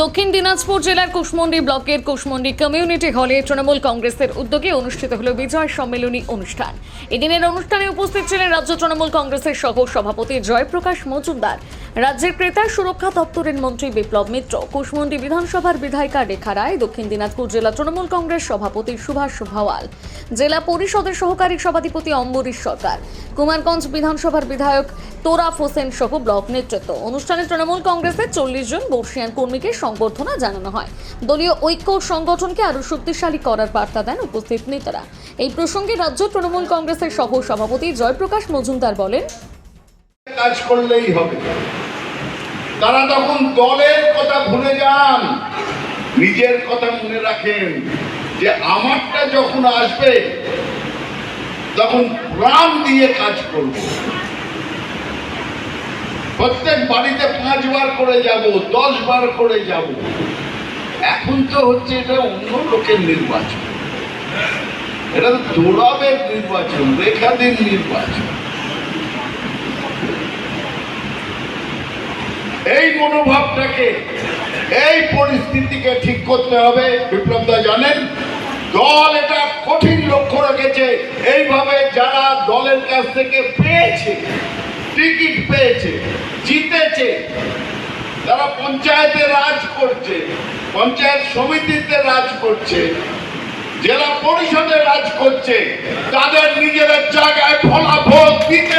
দক্ষিণ দিনাজপুর জেলার কুশমন্ডি ব্লকের কুশমন্ডি কমিউনিটি হলে তৃণমূল কংগ্রেসের উদ্যোগে অনুষ্ঠিত হল বিজয় সম্মেলনী অনুষ্ঠান। এদিনের অনুষ্ঠানে উপস্থিত ছিলেন রাজ্য তৃণমূল কংগ্রেসের সহ সভাপতি জয়প্রকাশ মজুমদার। রাজ্যের ক্রেতা সুরক্ষা দপ্তরের মন্ত্রী বিপ্লব মিত্র, কুশমন্ডি বিধানসভার বিধায়িকা রেখা রায়, দক্ষিণ দিনাজপুর জেলা তৃণমূল কংগ্রেস সভাপতি সুভাষ ভাওয়াল, জেলা পরিষদের সহকারী সভাধিপতি অম্বরীশ সরকার, কুমারগঞ্জ বিধানসভার বিধায়ক তোরাফ হোসেন সহ ব্লক নেতৃত্ব। অনুষ্ঠানে তৃণমূল কংগ্রেসের চল্লিশ জন বর্ষিয়ান কর্মীকে সংবর্ধনা জানানো হয়। দলীয় ঐক্য সংগঠনকে আরও শক্তিশালী করার বার্তা দেন উপস্থিত নেতারা। এই প্রসঙ্গে রাজ্য তৃণমূল কংগ্রেসের সহ সভাপতি জয়প্রকাশ মজুমদার বলেন, কাজ করলেই হবে। তারা তখন দলের কথা ভুলে যান, নিজের কথা মনে রাখেন যে আমারটা যখন আসবে, তখন প্রাণ দিয়ে কাজ করব। প্রত্যেক বাড়িতে পাঁচবার করে যাব দশ বার করে যাব। এখন তো হচ্ছে এটা অন্য লোকের নির্বাচন। এটা তো দৌড়াবের নির্বাচন, রেখাদের নির্বাচন। এই মনোভাবটাকে, এই পরিস্থিতিকে ঠিক করতে হবে। বিপ্লব দা জানেন, দল এটা কঠিন লক্ষ্য রেখেছে। এইভাবে যারা দলের কাছ থেকে পেয়েছে, টিকিট পেয়েছে, জিতেছে যারা পঞ্চায়েতে রাজ করছে, পঞ্চায়েত সমিতিতে রাজ করছে, জেলা পরিষদে রাজ করছে, তাদের নিজেদের জায়গায় ফলাফল দিতে